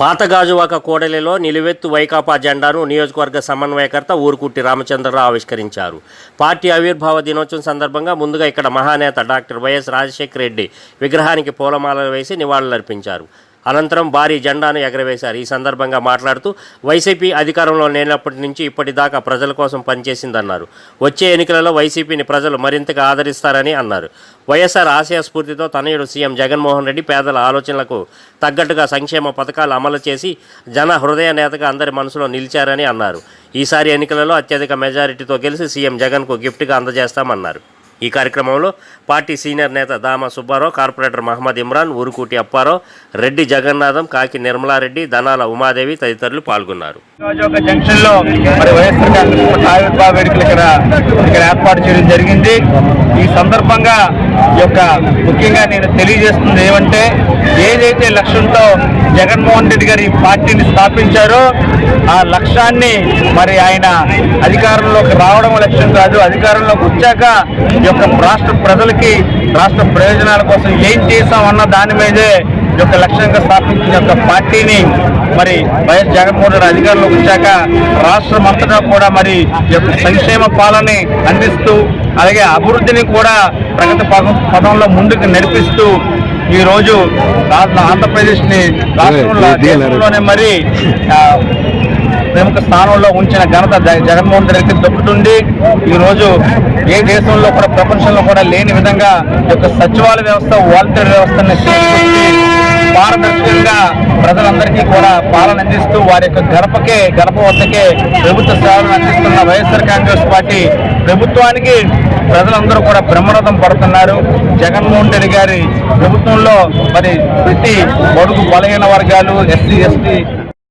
పాతగాజువాక కోడలిలో నిలువెత్తు వైకాపా జెండాను నియోజకవర్గ సమన్వయకర్త ఊరుకుట్టి రామచంద్రరావు ఆవిష్కరించారు. పార్టీ ఆవిర్భావ దినోత్సవం సందర్భంగా ముందుగా ఇక్కడ మహానేత డాక్టర్ వైఎస్ రాజశేఖర రెడ్డి విగ్రహానికి పూలమాలలు వేసి నివాళులర్పించారు. అనంతరం భారీ జెండాను ఎగరవేశారు. ఈ సందర్భంగా మాట్లాడుతూ వైసీపీ అధికారంలో లేనప్పటి నుంచి ఇప్పటిదాకా ప్రజల కోసం పనిచేసిందన్నారు. వచ్చే ఎన్నికలలో వైసీపీని ప్రజలు మరింతగా ఆదరిస్తారని అన్నారు. వైఎస్ఆర్ ఆశయ స్ఫూర్తితో తనయుడు సీఎం జగన్మోహన్ రెడ్డి పేదల ఆలోచనలకు తగ్గట్టుగా సంక్షేమ పథకాలు అమలు చేసి జన హృదయ నేతగా అందరి మనసులో నిలిచారని అన్నారు. ఈసారి ఎన్నికలలో అత్యధిక మెజారిటీతో గెలిచి సీఎం జగన్కు గిఫ్ట్గా అందజేస్తామన్నారు. ఈ కార్యక్రమంలో పార్టీ సీనియర్ నేత దామ సుబ్బారావు కార్పొరేటర్ మహమ్మద్ ఇమ్రాన్ ఊరుకూటి అప్పారావు రెడ్డి జగన్నాథం కాకి నిర్మలారెడ్డి ధనాల ఉమాదేవి తదితరులు పాల్గొన్నారు. జంక్షన్లో మరి వైఎస్ఆర్ ఇక్కడ ఏర్పాటు చేయడం జరిగింది. ఈ సందర్భంగా యొక్క ముఖ్యంగా నేను తెలియజేస్తుంది ఏమంటే ఏదైతే లక్ష్యంతో జగన్మోహన్ రెడ్డి గారు ఈ పార్టీని స్థాపించారో ఆ లక్ష్యాన్ని మరి ఆయన అధికారంలోకి రావడం లక్ష్యం కాదు. అధికారంలోకి వచ్చాక ఈ యొక్క రాష్ట్ర ప్రజలకి రాష్ట్ర ప్రయోజనాల కోసం ఏం చేశామన్న దాని మీదే యొక్క లక్ష్యంగా స్థాపించిన యొక్క పార్టీని మరి వైఎస్ జగన్మోహన్ రెడ్డి అధికారంలోకి వచ్చాక రాష్ట్రం అంతటా కూడా మరి యొక్క సంక్షేమ పాలనని అందిస్తూ అలాగే అభివృద్ధిని కూడా ప్రగతి పదం పదంలో ముందుకు నడిపిస్తూ ఈ రోజు రా- ఆంధ్రప్రదేశ్ని రాష్ట్రంలో దేశంలోనే మరి ప్రముఖ స్థానంలో ఉంచిన ఘనత జగ- జగన్మోహన్ రెడ్డికి దొక్కుతుంది ఈ రోజు ఏ దేశంలో కూడా ప్రపంచంలో కూడా లేని విధంగా ఈ యొక్క సచివాలయ వ్యవస్థ వాలంటీర్ వ్యవస్థని విధంగా ప్రజలందరికీ కూడా పాలన అందిస్తూ వారి యొక్క గడపకే గడప వద్దకే ప్రభుత్వ సేవలను అందిస్తున్న వైఎస్ఆర్ కాంగ్రెస్ పార్టీ ప్రభుత్వానికి ప్రజలందరూ కూడా బ్రహ్మరథం పడుతున్నారు. జగన్మోహన్ రెడ్డి గారి ప్రభుత్వంలో మరి ప్రతి బడుగు బలహీన వర్గాలు ఎస్సీ ఎస్టీ